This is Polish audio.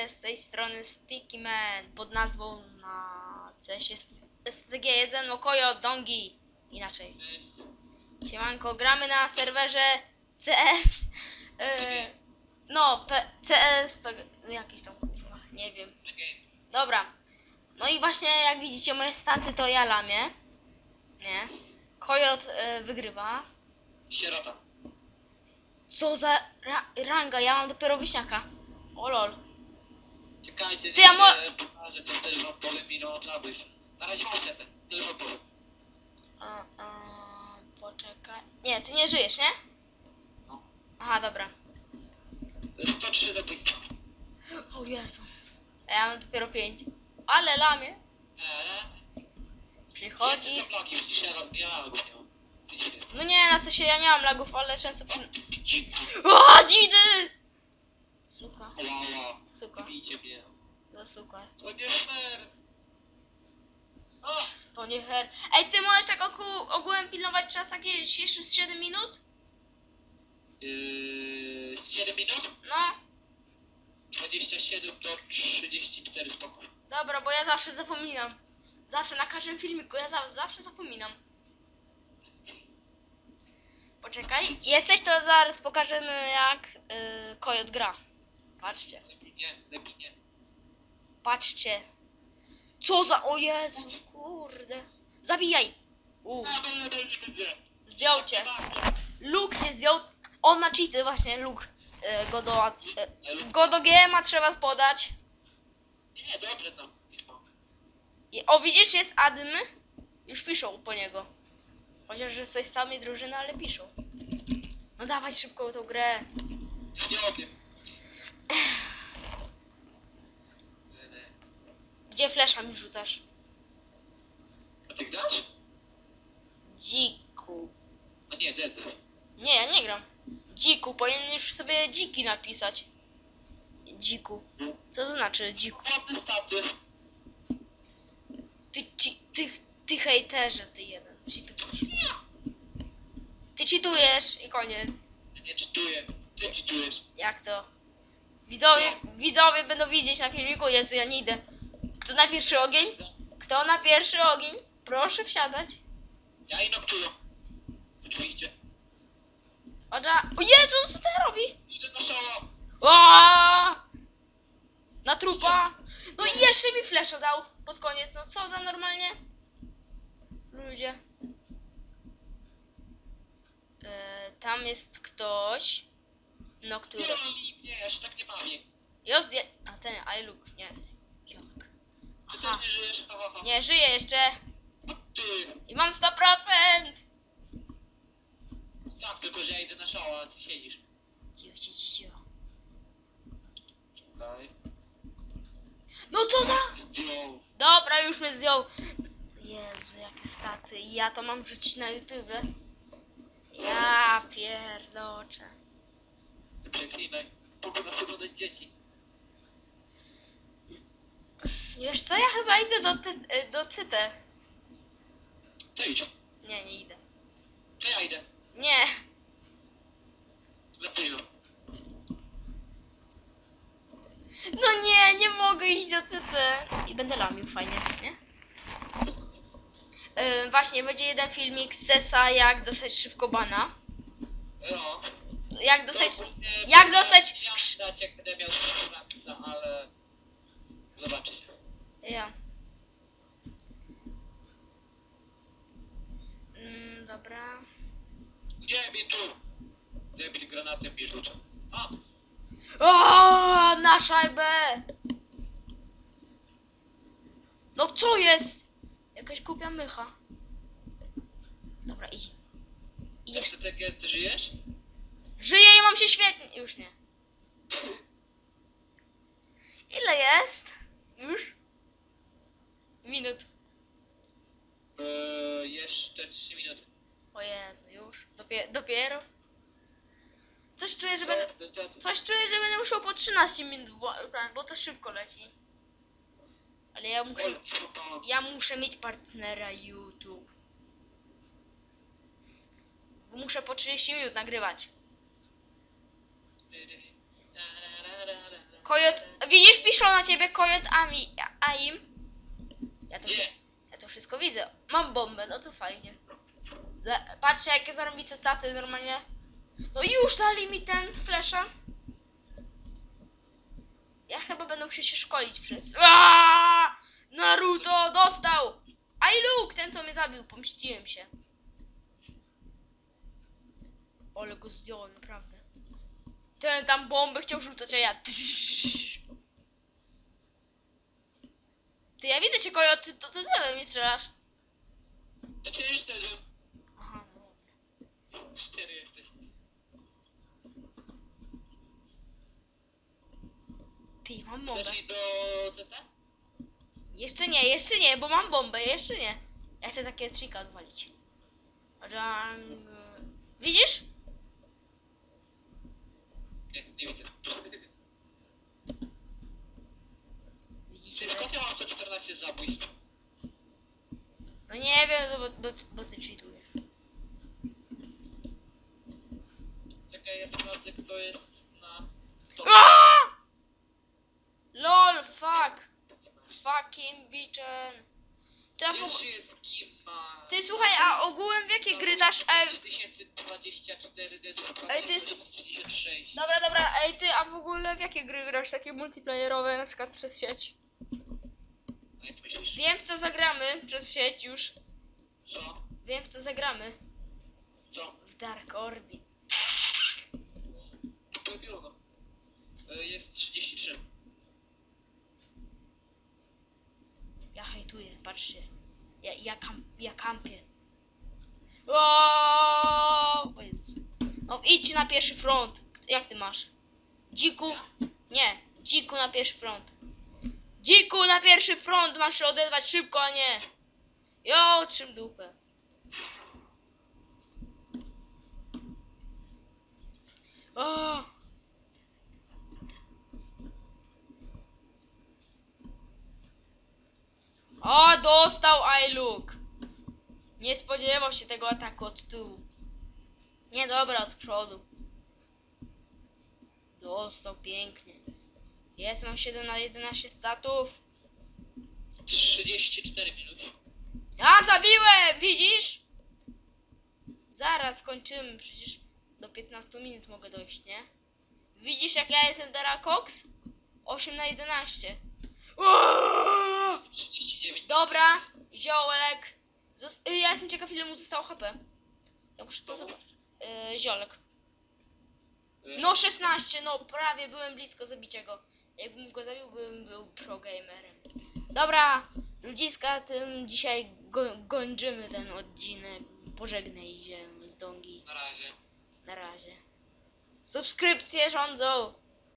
witajcie z tej strony Sticky Man pod nazwą na CS STG jest ze mną Kojo Dongi inaczej. Siemanko, gramy na serwerze CS yy, no P, CS P, jakiś tam kurwa, nie wiem. Dobra no i właśnie jak widzicie moje staty to ja lamię nie? Kojot yy, wygrywa. Sierota. co za ra, ranga ja mam dopiero wyśniaka o lol Czekajcie, Ty, a mo- pokażę, ile odlabyś. Na razie. A, a, poczekaj. Nie, ty nie żyjesz, nie? No. Aha, dobra. 103 zabójstwa. O Jezu. A ja mam dopiero 5. Ale lamie. Przychodzi. Te bloki, widzisz, ja, ja go nie mam. Ty się- No nie, na sensie ja nie mam lagów, ale często... przy- O, dzidy! Suka. Ła. Suka. Bijcie mnie. Za suka. To nie fair. O! To nie her. Ej, ty możesz tak oku, ogółem pilnować czas takie jeszcze z 7 minut? Yy, 7 minut? No. 27 do 34 spokój. Dobra, bo ja zawsze zapominam. Zawsze na każdym filmiku ja za, zawsze zapominam. Poczekaj. Jesteś, to zaraz pokażemy jak yy, Kojot gra. Patrzcie, Lepiej nie, lepiej nie. patrzcie. Co za... O Jezu, kurde. Zabijaj. U, A, ale będzie. zdjął cię. Luke cię zdjął. On ma cheaty właśnie, Luke. Yy, go do... Yy, go do GMA trzeba podać. Nie, dobre tam. I, o, widzisz, jest admy? Już piszą po niego. Chociaż, że jesteś z samej drużyny, ale piszą. No dawaj szybko tą grę. Ja nie umiem. Gdzie flesza mi rzucasz? A ty grasz? Dziku. A nie, dead. Nie, ja nie gram. Dziku, powinien już sobie dziki napisać. Dziku. Co to znaczy dziku? Ty, ci, ty, ty hejterze, ty jeden. Cheatujesz. Ty cheatujesz i koniec. Ja nie czytuję. Ty czytujesz. Jak to? Widzowie, widzowie będą widzieć na filmiku. Jezu, ja nie idę. Kto na pierwszy ogień? Kto na pierwszy ogień? Proszę wsiadać. Ja i noktuję. Oczywiście. Odra... O Jezu, co to robi? Idę na szała. Aaaa! Na trupa! No i jeszcze mi flesza dał pod koniec. No co za normalnie? Ludzie. E, tam jest ktoś. No, który. Pioli, nie, ja się tak nie bawię. Jest. Je... A ten, I look. Nie. Ziomek. Ty Aha. też nie żyjesz? Ha, ha, ha. Nie, żyję jeszcze. A ty. I mam 100%! Tak, tylko że ja idę na szała, a ty siedzisz. Cicho, cicho, cicho. Czekaj. No co za... Yo. Dobra, już mnie zdjął. Jezu, jakie staty. Ja to mam wrzucić na YouTube. Ja pierdoczę. Przeklinaj. Nas oglądać dzieci. Wiesz co, ja chyba idę do, ty, y, do Cyte. To idź. Nie, nie idę. To ja idę. Nie. Lepiej no. Nie, nie mogę iść do Cyte. I będę lamił fajnie, nie? Yy, właśnie, będzie jeden filmik z Sesa, jak dostać szybko bana. No. Jak dostać... Jak dostać- Ja dać jak będę miał rapsa, ale... Zobaczy się. Ja. Mm, dobra. Gdzie mi tu? Debil granatem mi rzuca. A! O, na szajbę! No co jest? Jakaś głupia mycha. Dobra, idź. Idziesz. Jeszcze ty, ty żyjesz? Żyję i mam się świetnie. Już nie. Ile jest? Już? Minut. Eee, jeszcze 3 minuty. O Jezu, już? Dopie dopiero? Coś czuję, że będę... To- Coś czuję, że będę musiał po 13 minut, bo to szybko leci. Ale ja muszę, ja muszę mieć partnera YouTube. Bo muszę po 30 minut nagrywać. Kojot, widzisz, piszą na ciebie Kojot Ami, Aim. Ja to, Gdzie? ja to wszystko widzę. Mam bombę, no to fajnie. Za, patrzcie, jakie zarobiste staty normalnie. No już dali mi ten z flesza. Ja chyba będę musiał się szkolić przez... Aaaa! Naruto dostał! I look, ten co mnie zabił, pomściłem się. Ale go zdjąłem, naprawdę. Ten tam bombę chciał rzucać, a ja... Ty, ja widzę cię, Kojo, ty, to, to ty we mnie strzelasz. To cię już wtedy. Aha, no. Cztery jesteś. Ty, mam bombę. Chcesz iść do CT? Jeszcze nie, jeszcze nie, bo mam bombę, jeszcze nie. Ja chcę takie trika odwalić. Rang... Widzisz? Nie, widzę. Widzicie? Skąd ja mam 114 zabójstw? No nie wiem, no bo, bo, bo ty cheatujesz. Czekaj, ja sprawdzę kto jest na... To... Aaaa! LOL, fuck! Fucking bitchen. Ty, a w Pierwszy ogóle- jest Gimma. ty słuchaj, a ogółem w jakie gry dasz... E, 5024 Ej, ty jest- 36. dobra, dobra, ej ty, a w ogóle w jakie gry grasz? Takie multiplayerowe, na przykład przez sieć? A jak ty myślisz? Wiem w co zagramy przez sieć już. Co? Wiem w co zagramy. Co? W Dark Orbit. To było no. E, Jest 33. Ja hejtuję, patrzcie. Ja, ja, kam, ja kampię. O. Idź na pierwszy front. Jak ty masz? Dziku? Nie. Dziku na pierwszy front. Dziku na pierwszy front masz się odezwać szybko, a nie. Jo, trzym dupę. O. O, dostał I look. Nie spodziewał się tego ataku od tyłu. Nie, dobra, od przodu. Dostał pięknie. Jest, mam 7 na 11 statów. 34 minut. Ja zabiłem, widzisz? Zaraz skończymy, przecież do 15 minut mogę dojść, nie? Widzisz jak ja jestem Dara Cox? 8 na 11. Uuuu! 39 Dobra, ziołek. Y, ja jestem ciekaw ile mu zostało HP. Ja muszę to zobaczyć. Yy, ziolek. No 16, no prawie byłem blisko zabicia go. Jakbym go zabił, bym był pro gamerem. Dobra, ludziska, tym dzisiaj go kończymy ten odcinek. Pożegnaj się z Dongi. Na razie. Na razie. Subskrypcje rządzą.